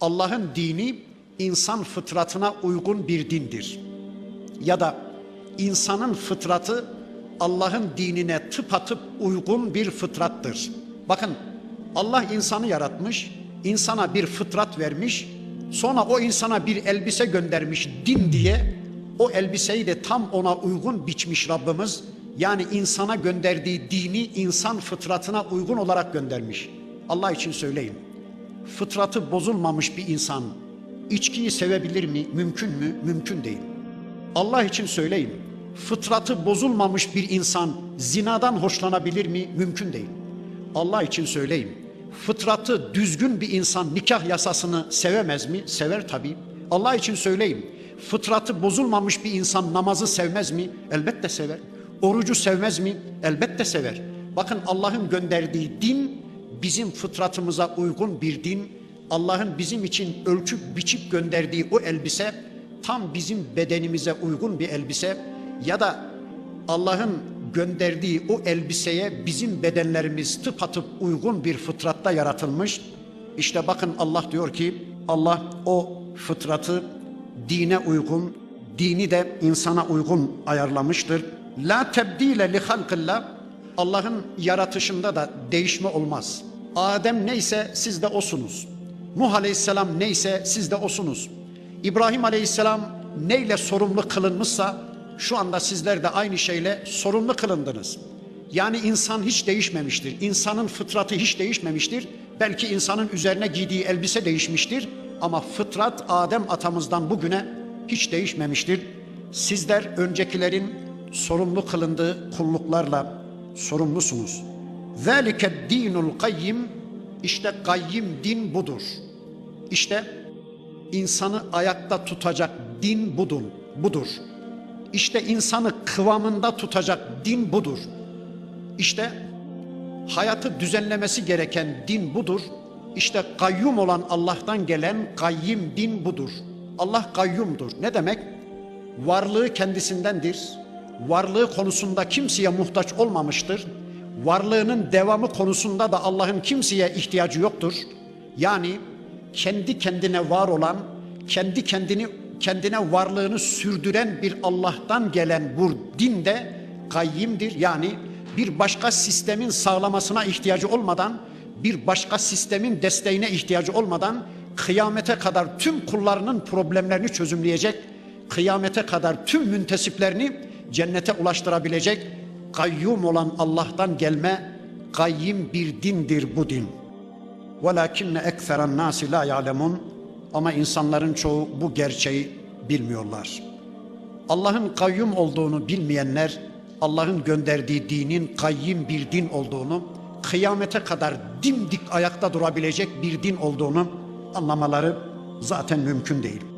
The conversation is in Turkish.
Allah'ın dini insan fıtratına uygun bir dindir. Ya da insanın fıtratı Allah'ın dinine tıpatıp uygun bir fıtrattır. Bakın Allah insanı yaratmış, insana bir fıtrat vermiş, sonra o insana bir elbise göndermiş din diye o elbiseyi de tam ona uygun biçmiş Rabbimiz. Yani insana gönderdiği dini insan fıtratına uygun olarak göndermiş. Allah için söyleyin. Fıtratı bozulmamış bir insan içkiyi sevebilir mi? Mümkün mü? Mümkün değil. Allah için söyleyin. Fıtratı bozulmamış bir insan zinadan hoşlanabilir mi? Mümkün değil. Allah için söyleyin. Fıtratı düzgün bir insan nikah yasasını sevemez mi? Sever tabii. Allah için söyleyin. Fıtratı bozulmamış bir insan namazı sevmez mi? Elbette sever. Orucu sevmez mi? Elbette sever. Bakın Allah'ın gönderdiği din bizim fıtratımıza uygun bir din. Allah'ın bizim için ölçüp biçip gönderdiği o elbise tam bizim bedenimize uygun bir elbise ya da Allah'ın gönderdiği o elbiseye bizim bedenlerimiz tıpatıp uygun bir fıtratta yaratılmış. İşte bakın Allah diyor ki Allah o fıtratı dine uygun, dini de insana uygun ayarlamıştır. La tebdile li halkillah Allah'ın yaratışında da değişme olmaz. Adem neyse siz de osunuz. Nuh Aleyhisselam neyse siz de osunuz. İbrahim Aleyhisselam neyle sorumlu kılınmışsa şu anda sizler de aynı şeyle sorumlu kılındınız. Yani insan hiç değişmemiştir. İnsanın fıtratı hiç değişmemiştir. Belki insanın üzerine giydiği elbise değişmiştir. Ama fıtrat Adem atamızdan bugüne hiç değişmemiştir. Sizler öncekilerin sorumlu kılındığı kulluklarla sorumlusunuz. Zalike dinul kayyim işte kayyim din budur. İşte insanı ayakta tutacak din budur. Budur. İşte insanı kıvamında tutacak din budur. İşte hayatı düzenlemesi gereken din budur. İşte kayyum olan Allah'tan gelen kayyim din budur. Allah kayyumdur. Ne demek? Varlığı kendisindendir. Varlığı konusunda kimseye muhtaç olmamıştır. Varlığının devamı konusunda da Allah'ın kimseye ihtiyacı yoktur. Yani kendi kendine var olan, kendi kendini kendine varlığını sürdüren bir Allah'tan gelen bu din de kayyimdir. Yani bir başka sistemin sağlamasına ihtiyacı olmadan, bir başka sistemin desteğine ihtiyacı olmadan kıyamete kadar tüm kullarının problemlerini çözümleyecek, kıyamete kadar tüm müntesiplerini cennete ulaştırabilecek Kayyum olan Allah'tan gelme kayyim bir dindir bu din. Velakinne ekseren nasi la ya'lemun ama insanların çoğu bu gerçeği bilmiyorlar. Allah'ın kayyum olduğunu bilmeyenler Allah'ın gönderdiği dinin kayyim bir din olduğunu, kıyamete kadar dimdik ayakta durabilecek bir din olduğunu anlamaları zaten mümkün değil.